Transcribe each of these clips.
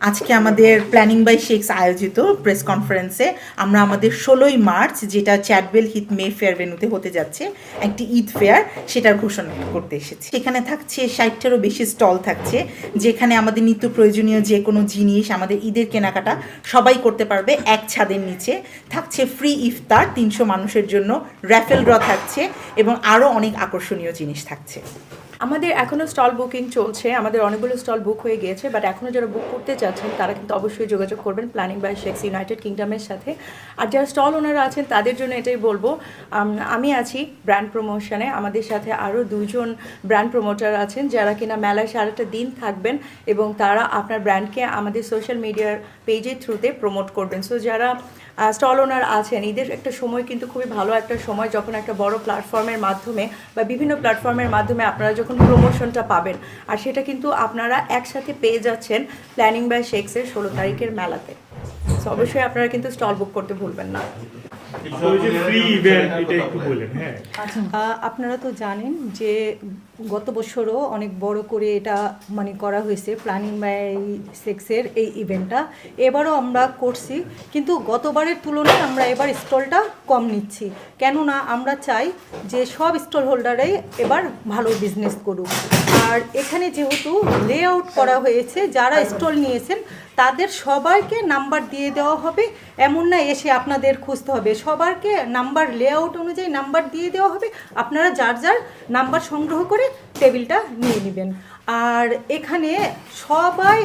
আজকে আমাদের planning by শেক্স আয়োজিত প্রেস কনফারেন্সে আমরা আমাদের ষোলোই মার্চ, যেটা চ্যাটবেল হিট মে ফেয়ার ভেনুতে হতে যাচ্ছে, একটি ঈদ ফেয়ার সেটার ঘোষণা করতে এসেছি। সেখানে থাকছে ষাটটারও বেশি স্টল থাকছে, যেখানে আমাদের নিত্য প্রয়োজনীয় যে কোনো জিনিস, আমাদের ঈদের কেনাকাটা সবাই করতে পারবে এক ছাদের নিচে। থাকছে ফ্রি ইফতার তিনশো মানুষের জন্য র্যাফেল ড্র থাকছে এবং আরও অনেক আকর্ষণীয় জিনিস থাকছে। আমাদের এখনও স্টল বুকিং চলছে, আমাদের অনেকগুলো স্টল বুক হয়ে গিয়েছে বাট এখনও যারা বুক করতে চাচ্ছেন তারা কিন্তু অবশ্যই যোগাযোগ করবেন প্ল্যানিং বাই শেক্স ইউনাইটেড কিংডমের সাথে। আর যারা স্টল ওনারা আছেন, তাদের জন্য এটাই বলব, আমি আছি ব্র্যান্ড প্রমোশনে। আমাদের সাথে আরও দুজন ব্র্যান্ড প্রমোটার আছেন, যারা কিনা মেলায় সারাটা দিন থাকবেন এবং তারা আপনার ব্র্যান্ডকে আমাদের সোশ্যাল মিডিয়ার পেজের থ্রুতে প্রমোট করবেন। সো যারা স্টল ওনার আছেন ঈদের একটা সময় কিন্তু খুবই ভালো একটা সময়, যখন একটা বড় প্ল্যাটফর্মের মাধ্যমে বা বিভিন্ন প্ল্যাটফর্মের মাধ্যমে আপনারা যখন প্রমোশনটা পাবেন। আর সেটা কিন্তু আপনারা একসাথে পেয়ে যাচ্ছেন, প্ল্যানিং বাই শেক্সের ষোলো তারিখের মেলাতে। অবশ্যই আপনারা কিন্তু স্টল বুক করতে ভুলবেন না। হ্যাঁ। আহ, আপনারা তো জানেন যে গত বছরও অনেক বড় করে এটা মানে করা হয়েছে প্ল্যানিং বাই সেক্সের এই ইভেন্টটা। এবারও আমরা করছি কিন্তু গতবারের তুলনায় আমরা এবার স্টলটা কম নিচ্ছি। কেননা আমরা চাই যে সব স্টল হোল্ডারাই এবার ভালো বিজনেস করুক। আর এখানে যেহেতু লে আউট করা হয়েছে যারা স্টল নিয়েছেন তাদের সবাইকে নাম্বার দিয়ে দেওয়া হবে। এমন না এসে আপনাদের খুঁজতে হবে। সবারকে নাম্বার লেআউট অনুযায়ী নাম্বার দিয়ে দেওয়া হবে। আপনারা যার যার নাম্বার সংগ্রহ করে টেবিলটা নিয়ে নেবেন। আর এখানে সবাই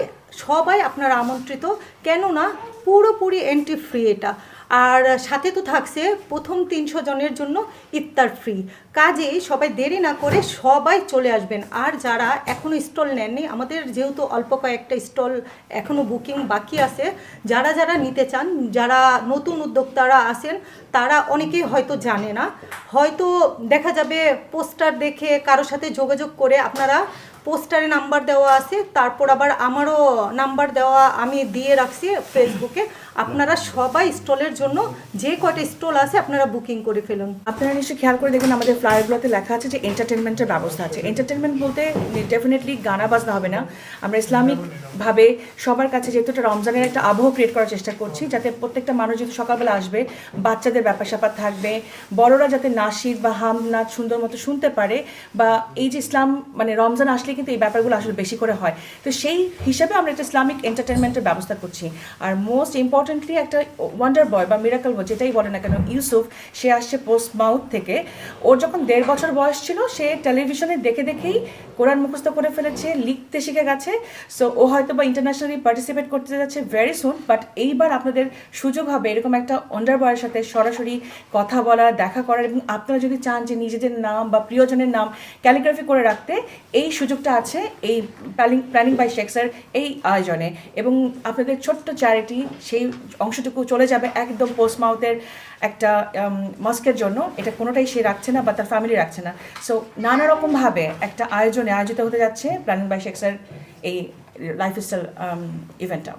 সবাই আপনারা আমন্ত্রিত। কেননা পুরোপুরি এন্ট্রি ফ্রি এটা। আর সাথে তো থাকছে প্রথম তিনশো জনের জন্য ইফতার ফ্রি। কাজেই সবাই দেরি না করে সবাই চলে আসবেন। আর যারা এখনও স্টল নেননি, আমাদের যেহেতু অল্প কয়েকটা স্টল এখনও বুকিং বাকি আছে, যারা যারা নিতে চান, যারা নতুন উদ্যোক্তারা আছেন, তারা অনেকেই হয়তো জানে না। হয়তো দেখা যাবে পোস্টার দেখে কারোর সাথে যোগাযোগ করে আপনারা পোস্টারে নাম্বার দেওয়া আছে, তারপর আবার আমারও নাম্বার দেওয়া আমি দিয়ে রাখছি ফেসবুকে আপনারা সবাই স্টলের জন্য যে কয়টা স্টল আছে আপনারা বুকিং করে ফেলুন। আপনারা নিশ্চয়ই খেয়াল করে দেখবেন আমাদের ফ্লায়ারগুলোতে লেখা আছে যে এন্টারটেনমেন্টের ব্যবস্থা আছে। এন্টারটেনমেন্ট বলতে ডেফিনেটলি গানা বাজনা হবে না। আমরা ইসলামিকভাবে সবার কাছে যেহেতু এটা রমজানের একটা আবহ ক্রিয়েট করার চেষ্টা করছি, যাতে প্রত্যেকটা মানুষ যেহেতু সকালবেলা আসবে, বাচ্চাদের ব্যাপার স্যাপার থাকবে, বড়রা যাতে নাসিদ বা হাম নাচ সুন্দর মতো শুনতে পারে বা এই যে ইসলাম মানে রমজান আসলে কিন্তু এই ব্যাপারগুলো আসলে বেশি করে হয়। তো সেই হিসাবে আমরা একটা ইসলামিক এন্টারটেনমেন্টের ব্যবস্থা করছি। আর মোস্ট ইম্পর্টেন্টলি একটা ওয়ান্ডার বয় বা মিরাকল বয় যেটাই বলে না কেন ইউসুফ সে আসছে পোস্ট মাউথ থেকে। ওর যখন দেড় বছর বয়স ছিল, সে টেলিভিশনে দেখে দেখেই কোরআন মুখস্থ করে ফেলেছে, লিখতে শিখে গেছে। সো ও হয়তো বা ইন্টারন্যাশনালি পার্টিসিপেট করতে যাচ্ছে ভেরি সুন বাট এইবার আপনাদের সুযোগ হবে এরকম একটা অন্ডার বয়ের সাথে সরাসরি কথা বলা, দেখা করার। এবং আপনারা যদি চান যে নিজেদের নাম বা প্রিয়জনের নাম ক্যালিগ্রাফি করে রাখতে, এই সুযোগটা আছে এই প্ল্যানিং প্ল্যানিং বাই শেক্সের এই আয়োজনে এবং আপনাদের ছোট্ট চ্যারিটি সেই অংশটুকু চলে যাবে একদম পোস্ট মাউথের একটা মস্কের জন্য। এটা কোনোটাই সে রাখছে না বা তার ফ্যামিলি রাখছে না। সো নানা রকমভাবে একটা আয়োজনে আয়োজিত হতে যাচ্ছে প্ল্যানিং বাই শেক্সের এই লাইফস্টাইল ইভেন্টটা